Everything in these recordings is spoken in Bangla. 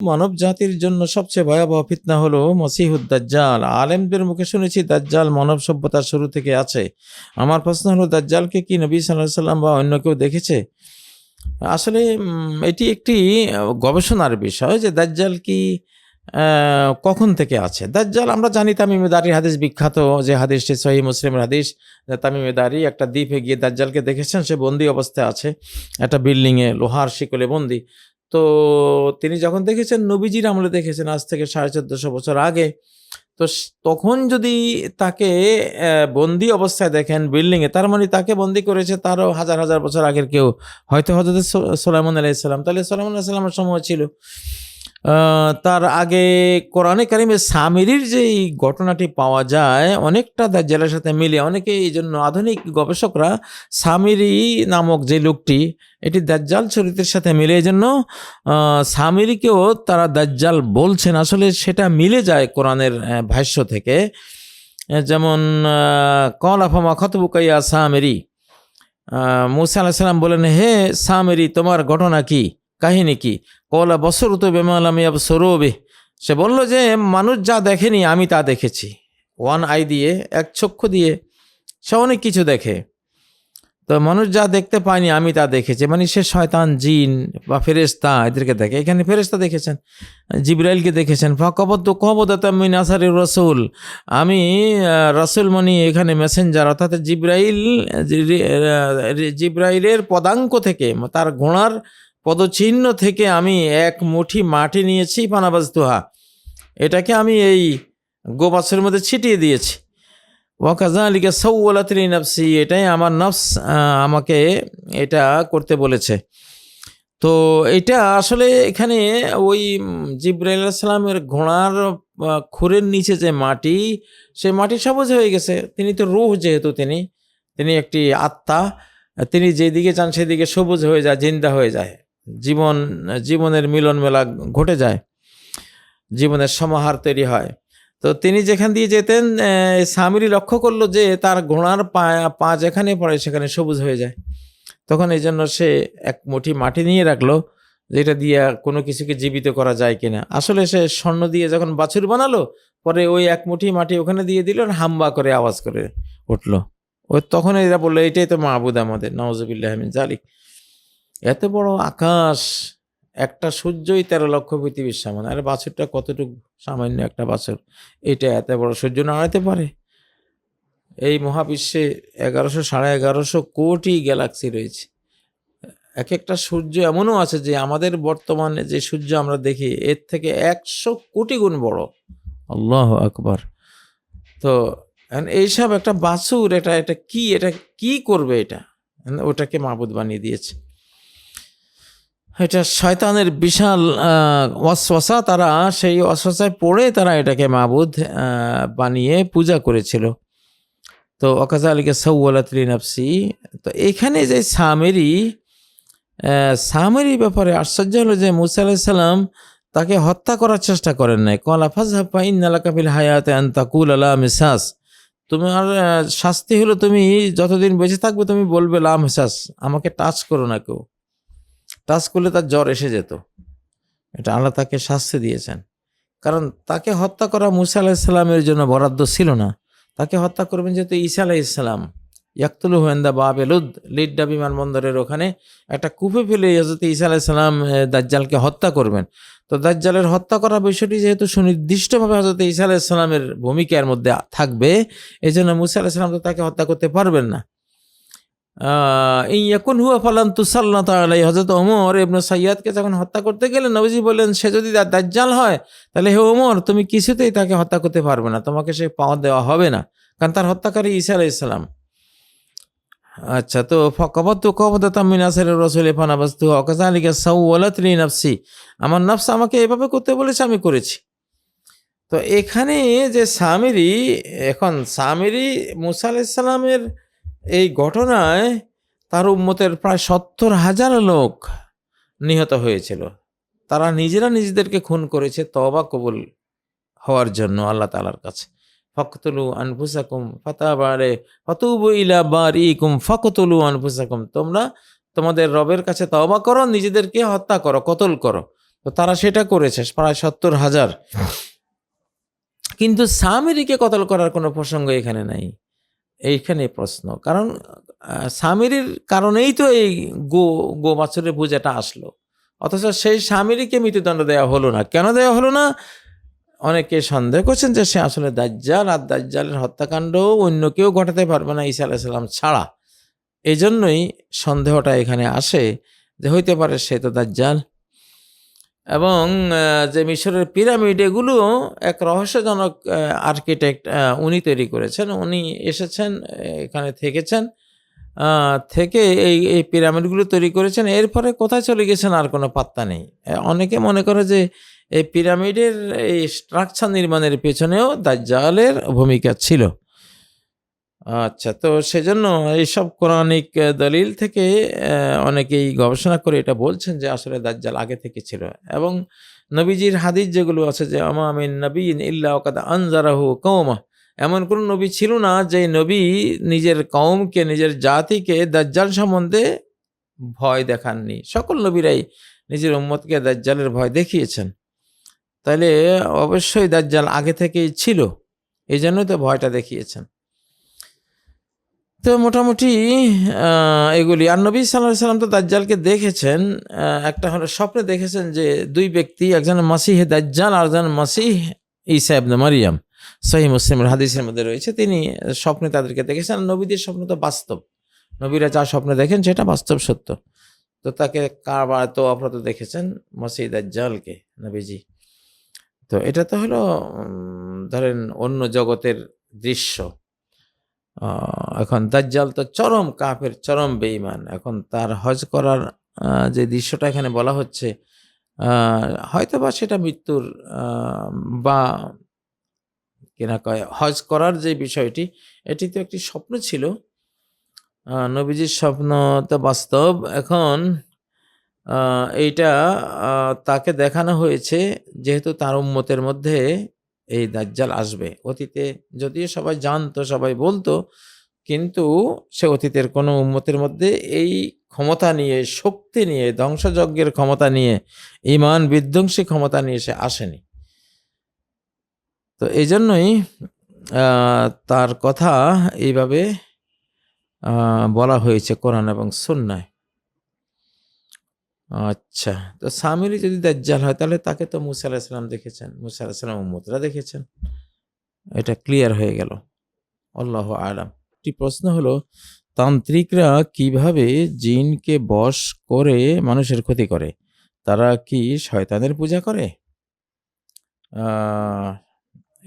মানব জাতির জন্য সবচেয়ে ভয়াবহ ফিতনা হলো মসিহুদ দাজ্জাল। আলেমদের মুখে শুনেছি দাজ্জাল মানব সভ্যতার শুরু থেকে আছে। আমার প্রশ্ন হলো, দাজ্জালকে কি নবী সাল্লাহ সাল্লাম বা অন্য কেউ দেখেছে? আসলে এটি একটি গবেষণার বিষয় যে দাজ্জাল কি কখন থেকে আছে। দাজ্জাল আমরা জানি তামিমে দারি হাদিস বিখ্যাত, যে হাদিসটি সহি মুসলিমের হাদিস। তামিমে দারি একটা দ্বীপে গিয়ে দাজ্জালকে দেখেছেন, সে বন্দি অবস্থায় আছে। একটা বিল্ডিংয়ে লোহার শিকলে বন্দি। তো তিনি যখন দেখেছেন, নবীজির আমলে দেখেছেন আজ থেকে সাড়ে চোদ্দশো বছর আগে, তো তখন যদি তাকে বন্দি অবস্থায় দেখেন বিল্ডিংয়ে তার মানে তাকে বন্দি করেছে তারও হাজার হাজার বছর আগের কেউ। হয়তো হজরত সোলাইমন আলাইসাল্লাম তাহলে সোলাইমন আলাইসাল্লামের সময় ছিল। তার আগে কোরআনে কারিমে সামিরির যে ঘটনাটি পাওয়া যায়, অনেকটা দাজ্জালের সাথে মিলে অনেকে এই জন্য আধুনিক গবেষকরা সামিরি নামক যে লোকটি, এটি দাজ্জাল চরিত্রের সাথে মিলে। এই জন্য সামিরিকেও তারা দাজ্জাল বলছেন। আসলে সেটা মিলে যায় কোরআনের ভাষ্য থেকে। যেমন কল আফামা খতবুকাইয়া সামেরি। মুসা আলাহিসাল্লাম বলেন, হে সামেরি, তোমার ঘটনা কি? কাহিনী কি? কলা বছর তো বেমালামি সরবে সে বলল যে, মানুষ যা দেখেনি, আমি তা দেখেছি। ওয়ান আই দিয়ে, এক চক্ষু দিয়ে, সে অনেক কিছু দেখে। তো মানুষ যা দেখতে পায়নি, আমি তা দেখেছি। মানে সে শয়তান, জিন বা ফেরেস্তা এদেরকে দেখে। এখানে ফেরেস্তা দেখেছেন, জিব্রাইলকে দেখেছেন। ফাকবত কবদাতামিন আসারি রসুল। আমি রসুল মনি এখানে মেসেঞ্জার অর্থাৎ জিব্রাইল জিব্রাইলের পদাঙ্ক থেকে, তার ঘোড়ার পদচিহ্ন থেকে আমি এক মুঠি মাটি নিয়েছি, পানাবাজ দোহা এটাকে আমি এই গোবাসের মধ্যে ছিটিয়ে দিয়েছি। ওয়াকাজা আলিকা সৌলাতলি নফসি এটাই আমার নফস আমাকে এটা করতে বলেছে। তো এটা আসলে এখানে ওই জিব্রাইল সালামের ঘোড়ার খুরের নিচে যে মাটি, সে মাটি সবুজ হয়ে গেছে। তিনি তো রুহ যেহেতু তিনি তিনি একটি আত্মা, তিনি যেদিকে চান সেদিকে সবুজ হয়ে যায়, জিন্দা হয়ে যায়। জীবন, জীবনের মিলন মেলা ঘটে যায়, জীবনের সমাহার তৈরি হয়। তো তিনি যেখান দিয়ে যেতেন সামিরি লক্ষ্য করল যে তার ঘোড়ার পা পা যেখানে পড়ে সেখানে সবুজ হয়ে যায়। তখন এই জন্য সে এক মুঠি মাটি নিয়ে রাখল, যেটা দিয়ে কোনো কিছুকে জীবিত করা যায় কিনা। আসলে সে স্বর্ণ দিয়ে যখন বাছুর বানালো, পরে ওই এক মুঠি মাটি ওখানে দিয়ে দিল আর হাম্বা করে, আওয়াজ করে উঠল। ওই তখন এরা বলল, এটাই তো মাহবুদ আমাদের, নওয়াজবিল্লাহ জালিক এত বড় আকাশ, একটা সূর্যই তেরো লক্ষ পৃথিবীর সমান। আরে বাছুরটা কতটুকু সামান্য একটা বাছুর? এটা এত বড় সূর্য নাড়াতে পারে? এই মহাবিশ্বে এগারোশো, সাড়ে এগারোশো কোটি গ্যালাক্সি রয়েছে। এক একটা সূর্য এমনও আছে যে আমাদের বর্তমানে যে সূর্য আমরা দেখি, এর থেকে একশো কোটি গুণ বড়। আল্লাহ আকবার। তো এইসব একটা বাছুর, এটা এটা কি এটা কি করবে এটা? ওটাকে মাহবুদ বানিয়ে দিয়েছে। এটা শয়তানের বিশাল ওয়াসওয়াসা। তারা সেই ওয়াসওয়াসায় পড়ে তারা এটাকে মাহবুদ আহ, বানিয়ে পূজা করেছিল। তো অকাজা আলীকে সৌলাতলি নাফসি। তো এখানে যে সামেরি সামেরি ব্যাপারে আশ্চর্য হলো যে মুসা আলাইসাল্লাম তাকে হত্যা করার চেষ্টা করেন নাই। কলা ফাজহাফা ইন্নালাকাবিল হায়াতে আন্তাকুল আলা মিসাস। তোমার শাস্তি হলো তুমি যতদিন বেঁচে থাকবে তুমি বলবে লাম হিসাস আমাকে টাচ করো না কেউ। টাচ করলে তার জ্বর এসে যেত। এটা আল্লাহ তাকে শাস্তি দিয়েছেন। কারণ তাকে হত্যা করা মুসা আলাহিসাল্লামের জন্য বরাদ্দ ছিল না। তাকে হত্যা করবেন যেহেতু ঈসা আলাইসাল্লাম ইয়াকতুল হুয়েন্দা বাবেলুদ লিড্ডা বিমানবন্দরের ওখানে একটা কূপে ফেলে হজরত ঈসা আলাইসাল্লাম দাজ্জালকে হত্যা করবেন। তো দাজ্জালের হত্যা করা বিষয়টি যেহেতু সুনির্দিষ্টভাবে হজরত ঈসা আলাইসাল্লামের ভূমিকার মধ্যে থাকবে এই জন্য মুসা আলাইসাল্লাম তো তাকে হত্যা করতে পারবেন না। এখন হুয়া ফালান তুসাল্লা তালাই হজরত ওমর ইবনু সাইয়াদকে যখন হত্যা করতে গেলেন, নবীজি বললেন, সে যদি দাজ্জাল হয়, তাহলে হে ওমর, তুমি কিছুতেই তাকে হত্যা করতে পারবে না, তোমাকে সে পাওয়া দেওয়া হবে না, কারণ তার হত্যাকারী ঈসা আলাই ইসলাম আচ্ছা তো ফকবত কবদাতাম মিনাসের রসুল ফানাবাস্তু অকাজালিকা সাউওয়ালাতলি নাফসি, আমার নফস আমাকে এভাবে করতে বলেছে, আমি করেছি। তো এখানে যে সামিরি এখন সামিরি মুসা আলাইসাল্লামের এই ঘটনায় তার উম্মতের প্রায় সত্তর হাজার লোক নিহত হয়েছিল। তারা নিজেরা নিজেদেরকে খুন করেছে তবা কবুল হওয়ার জন্য আল্লাহ তালার কাছে। ফকতুলু আনফুসাকুম ফাতাবারে ফতুবু ইলা বারিকুম ফকতুলু আনফুসাকুম। তোমরা তোমাদের রবের কাছে তওবা করো, নিজেদেরকে হত্যা করো, কতল করো। তো তারা সেটা করেছে, প্রায় সত্তর হাজার। কিন্তু সামিরিকে কতল করার কোনো প্রসঙ্গ এখানে নাই। এইখানে প্রশ্ন। কারণ স্বামীর কারণেই তো এই গো গো বাছরের পূজাটা আসলো। অথচ সেই স্বামীরকে মৃত্যুদণ্ড দেওয়া হলো না। কেন দেওয়া হলো না? অনেকে সন্দেহ করছেন যে সে আসলে দাজ্জাল, আর দাজ্জালের হত্যাকাণ্ড অন্য কেউ ঘটাতে পারবে না ঈসা আলাইসাল্লাম ছাড়া। এই জন্যই সন্দেহটা এখানে আসে যে হইতে পারে সে তো দাজ্জাল। এবং যে মিশরের পিরামিড এগুলো এক রহস্যজনক আর্কিটেক্ট উনি তৈরি করেছেন। উনি এসেছেন, এখানে থেকেছেন থেকে এই এই পিরামিডগুলো তৈরি করেছেন। এরপরে কোথায় চলে গেছেন আর কোনো পাত্তা নেই। অনেকে মনে করে যে এই পিরামিডের এই স্ট্রাকচার নির্মাণের পেছনেও দাজ্জালের ভূমিকা ছিল। আচ্ছা তো সেজন্য এইসব কোরআনিক দলিল থেকে অনেকেই গবেষণা করে এটা বলছেন যে আসলে দাজ্জাল আগে থেকে ছিল এবং নবীজির হাদিস যেগুলো আছে যে আমামিন নবীন ইল্লা ওকাদ আনজারাহু কৌমা এমন কোন নবী ছিল না যে নবী নিজের কওমকে, নিজের জাতিকে দাজ্জাল সম্বন্ধে ভয় দেখাননি। সকল নবীরাই নিজের উম্মতকে দাজ্জালের ভয় দেখিয়েছেন। তাহলে অবশ্যই দাজ্জাল আগে থেকেই ছিল এই তো ভয়টা দেখিয়েছেন। তো মোটামুটি এগুলি। আর নবী সাল্লাহ সাল্লাম তো দাজ্জালকে দেখেছেন একটা হলো স্বপ্নে দেখেছেন যে দুই ব্যক্তি, একজন মাসিহে দাজ্জাল আর একজন মাসিহ ইসা ইবনে মারিয়াম। সহি মুসলিমের হাদিসের মধ্যে রয়েছে, তিনি স্বপ্নে তাদেরকে দেখেছেন। নবীদের স্বপ্ন তো বাস্তব। নবীরা যা স্বপ্নে দেখেন, সেটা বাস্তব সত্য। তো তাকে কারবার তো অপরাধ দেখেছেন মসিহ দাজ্জালকে, নবীজি। তো এটা তো হলো ধরেন অন্য জগতের দৃশ্য। এখন দাজ্জাল তো চরম কাফের, চরম বেঈমান। এখন তার হজ করার যে দৃশ্যটা এখানে বলা হচ্ছে হয়তো বা সেটা মৃত্যুর বা কিনা কয়, হজ করার যে বিষয়টি, এটি তো একটি স্বপ্ন ছিল। নবীজির স্বপ্ন তো বাস্তব। এখন এইটা তাকে দেখানো হয়েছে, যেহেতু তার উম্মতের মধ্যে এই দাজ্জাল আসবে। অতীতে যদিও সবাই জানতো, সবাই বলতো, কিন্তু সে অতীতের কোনো উম্মতের মধ্যে এই ক্ষমতা নিয়ে, শক্তি নিয়ে, ধ্বংসযজ্ঞের ক্ষমতা নিয়ে ইমান বিধ্বংসী ক্ষমতা নিয়ে সে আসেনি। তো এই জন্যই তার কথা এইভাবে বলা হয়েছে কোরআন এবং সুন্নায়। আচ্ছা তো সামিরি যদি দাজ্জাল হয়, তাহলে তাকে তো মুসা আলাহিসাল্লাম দেখেছেন, মুসা আলাহিসাল্লাম উম্মতরা দেখেছেন। এটা ক্লিয়ার হয়ে গেল। আল্লাহ আলাম। একটি প্রশ্ন হলো, তান্ত্রিকরা কীভাবে জিনকে বশ করে মানুষের ক্ষতি করে? তারা কি শয়তানের পূজা করে?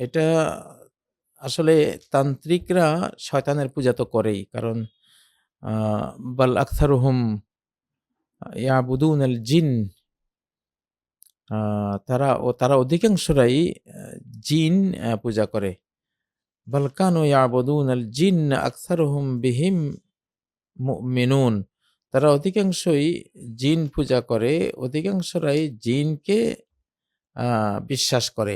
এটা আসলে তান্ত্রিকরা শয়তানের পূজা তো করেই, কারণ বাল আখতারুহুম ইয়াবুদুন আল জিন তারা ও তারা অধিকাংশরাই জিন পূজা করে। বালকানু ইয়াবুদুন আল জিন, আকসারুহুম বিহিম মুমিনুন। তারা অধিকাংশই জিন পূজা করে, অধিকাংশরাই জিনকে বিশ্বাস করে।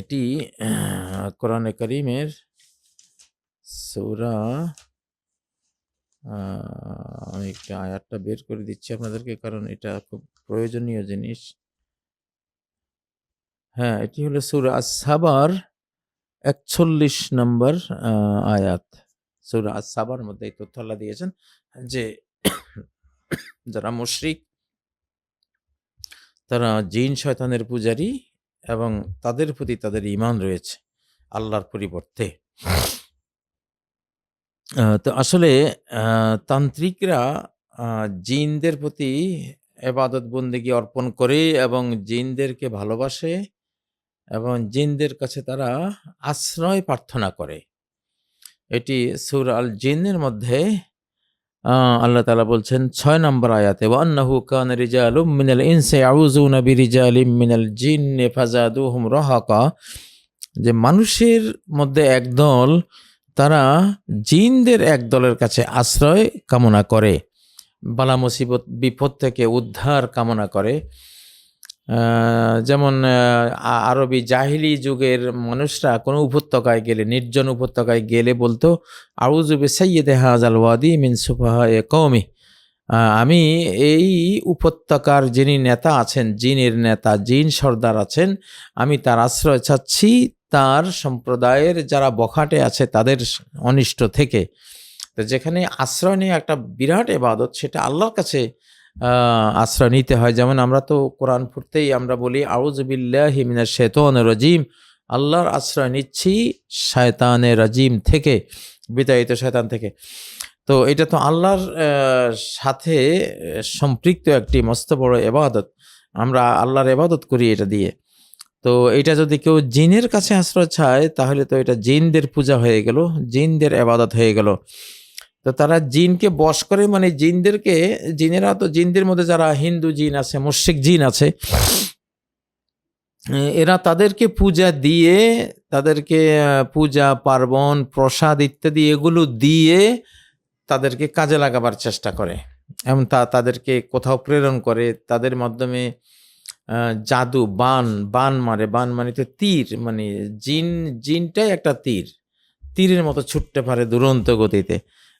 এটি কোরআনে করিমের সূরা আমি একটা আয়াতটা বের করে দিচ্ছি আপনাদেরকে, কারণ এটা খুব প্রয়োজনীয় জিনিস। হ্যাঁ এটি হলো সূরা আস-সাবার, একচল্লিশ নম্বর আয়াত। সূরা আস-সাবার মধ্যে এই তথ্য আল্লাহ দিয়েছেন যে, যারা মুশরিক, তারা জিন, শয়তানের পূজারী এবং তাদের প্রতি তাদের ইমান রয়েছে, আল্লাহর পরিবর্তে। তো আসলে তান্ত্রিকরা জিনদের প্রতি এবাদত বন্দেগী অর্পণ করে এবং জিনদেরকে ভালোবাসে এবং জিনদের কাছে তারা আশ্রয় প্রার্থনা করে। এটি সুর আল জিনের মধ্যে আহ, আল্লাহ তালা বলছেন ছয় নম্বর আয়াতে ওয়ান্নাহু কান রিজালুম মিনাল ইনসে আউযুনা বিরিজালিম মিনাল জিন্নে ফাজাদুহুম রাহাকা। যে মানুষের মধ্যে একদল তারা জিনদের এক দলের কাছে আশ্রয় কামনা করে। বালা মুসিবত, বিপদ থেকে উদ্ধার কামনা করে। যেমন আরবি জাহিলি যুগের মানুষরা কোনো উপত্যকায় গেলে, নির্জন উপত্যকায় গেলে বলতো আউজুবে সৈয়দে হাজাল ওয়াদি মিন সুফাহা এ কৌমি আমি এই উপত্যকার যিনি নেতা আছেন, জিনের নেতা, জিন সর্দার আছেন, আমি তার আশ্রয় চাচ্ছি তার সম্প্রদায়ের যারা বখাটে আছে তাদের অনিষ্ট থেকে। তো যেখানে আশ্রয় নিয়ে একটা বিরাট এবাদত সেটা আল্লাহর কাছে আশ্রয় নিতে হয়। যেমন আমরা তো কোরআন পড়তেই আমরা বলি আউজবিল্লাহ হিমিনা শেতন রাজিম। আল্লাহর আশ্রয় নিচ্ছি শয়তানের রাজিম থেকে, বিতাড়িত শয়তান থেকে। তো এটা তো আল্লাহর সাথে সম্পৃক্ত একটি মস্ত বড় এবাদত আমরা আল্লাহর এবাদত করি এটা দিয়ে। তো এটা যদি কেউ জিনের কাছে আশ্রয় চায়, তাহলে তো এটা জিনদের পূজা হয়ে গেল, জিনদের এবাদত হয়ে গেল। তো তারা জিনকে বশ করে মানে জিনদেরকে, জিনেরা তো জিনদের মধ্যে যারা হিন্দু জিন আছে মুশিক জিন আছে, এরা তাদেরকে পূজা দিয়ে, তাদেরকে পূজা, পার্বণ, প্রসাদ ইত্যাদি এগুলো দিয়ে তাদেরকে কাজে লাগাবার চেষ্টা করে। এবং তা তাদেরকে কোথাও প্রেরণ করে, তাদের মাধ্যমে জাদু, বান বান মারে, বান মানে তো তীর মানে জিন, জিনটাই একটা তীর। তীরের মতো ছুটতে পারে দুরন্ত গতিতে।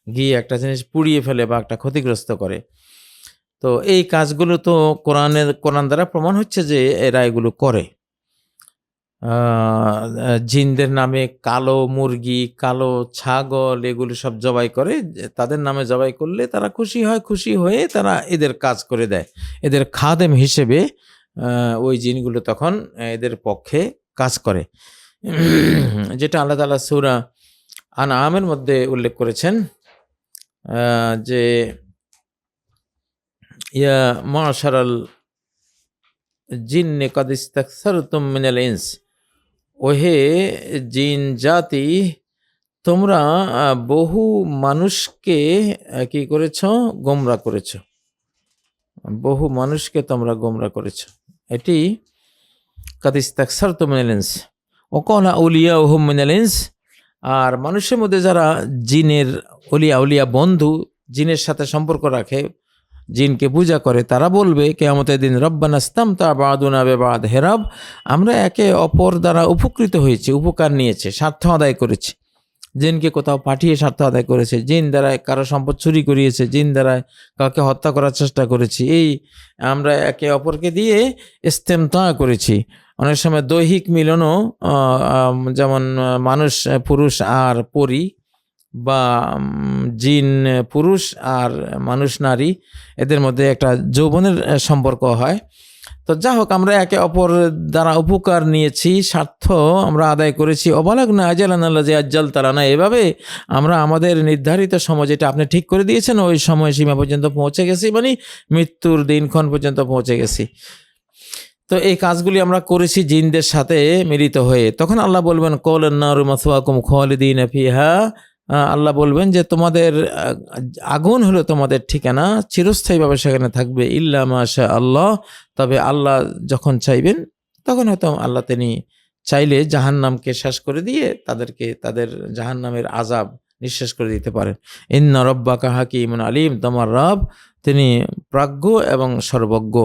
গিয়ে একটা জিনিস পুড়িয়ে ফেলে বা একটা ক্ষতিগ্রস্ত করে। তো এই কাজগুলো তো কোরআনের, কোরআন দ্বারা প্রমাণ হচ্ছে যে এরা এগুলো করে। জিনদের নামে কালো মুরগি, কালো ছাগল এগুলো সব জবাই করে। তাদের নামে জবাই করলে তারা খুশি হয়, খুশি হয়ে তারা এদের কাজ করে দেয়। এদের খাদেম হিসেবে ওই জিনগুলো তখন এদের পক্ষে কাজ করে। যেটা আল্লাহ তালা সুরা আন আমের মধ্যে উল্লেখ করেছেন যে, ইয়া মাশারাল জিন্নে কদ ইস্তাকসারতুম মিনাল ইনস, ওহে জিন জাতি, তোমরা বহু মানুষকে কি করেছ? গোমরা করেছ। বহু মানুষকে তোমরা গোমরা করেছ। এটি কাদিস্তাকসার তো মিনালেন্স ওকলা উলিয়া ওহম মিনালেন্স আর মানুষের মধ্যে যারা জিনের অলিয়া উলিয়া বন্ধু, জিনের সাথে সম্পর্ক রাখে, জিনকে পূজা করে, তারা বলবে কে কেয়ামতের দিন রব্বানাস্তাম তা বাদুনা বেবাদ হেরাব, আমরা একে অপর দ্বারা উপকৃত হয়েছি, উপকার নিয়েছে, স্বার্থ আদায় করেছি। জিনকে কোথাও পাঠিয়ে স্বার্থ আদায় করেছে। জিন দ্বারা কারও সম্পদ চুরি করিয়েছে, জিন দ্বারা কাউকে হত্যা করার চেষ্টা করেছি। এই আমরা একে অপরকে দিয়ে ইস্তেমতা করেছি। অনেক সময় দৈহিক মিলনও যেমন মানুষ, পুরুষ আর পরি বা জিন, পুরুষ আর মানুষ, নারী, এদের মধ্যে একটা যৌবনের সম্পর্ক হয়। তো যা হোক আমরা একে অপর দ্বারা উপকার নিয়েছি, স্বার্থ আমরা আদায় করেছি। অবালক না আজালান আল্লাহ যে আজ্জাল তালানা এভাবে আমরা আমাদের নির্ধারিত সময় যেটা আপনি ঠিক করে দিয়েছেন, ওই সময় সীমা পর্যন্ত পৌঁছে গেছি মানে মৃত্যুর দিনক্ষণ পর্যন্ত পৌঁছে গেছি। তো এই কাজগুলি আমরা করেছি জিনদের সাথে মিলিত হয়ে। তখন আল্লাহ বলবেন কল নারু মাসুয়াকুম খালিদিন ফিহা আল্লাহ বলবেন যে তোমাদের আগুন হলো তোমাদের ঠিকানা, চিরস্থায়ীভাবে সেখানে থাকবে, ইল্লা মাশা আল্লাহ তবে আল্লাহ যখন চাইবেন, তখন হয়তো আল্লাহ তিনি চাইলে জাহান্নামকে শেষ করে দিয়ে তাদেরকে, তাদের জাহান্নামের আজাব নিঃশেষ করে দিতে পারেন। ইন্না রব্বাকা হাকিমুন আলিম, তোমার রব তিনি প্রাজ্ঞ এবং সর্বজ্ঞ।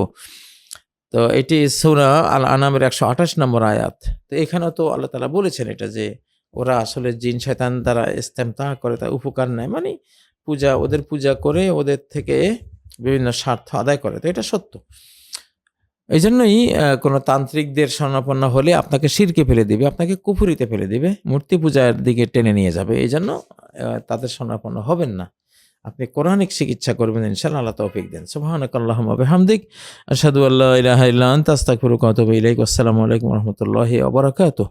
তো এটি সৌরা আল আনামের একশো আঠাশ নম্বর আয়াত। তো এখানেও তো আল্লাহ তালা বলেছেন এটা যে ওরা আসলে জিন শয়তান দ্বারা ইস্তেমতা করে তা উপকার নেয়। মানে পূজা, ওদের পূজা করে ওদের থেকে বিভিন্ন স্বার্থ আদায় করে। তো এটা সত্য। এই জন্যই কোনো তান্ত্রিকদের স্বর্ণাপন্ন হলে আপনাকে শিরকে ফেলে দিবে, আপনাকে কুফুরিতে ফেলে দিবে, মূর্তি পূজার দিকে টেনে নিয়ে যাবে। এই জন্য তাদের স্বর্ণাপন্ন হবেন না। আপনি কোরআনিক চিকিৎসা করবেন, ইনশাআল্লাহ আল্লাহ তৌফিক দেন। সুবহানাকাল্লাহুম্মা বিহামদিক, আশহাদু আল্লা ইলাহা ওয়া আতুবু ইলাইক। আসসালামু আলাইকুম রাহমাতুল্লাহি ওয়া বারাকাতুহু।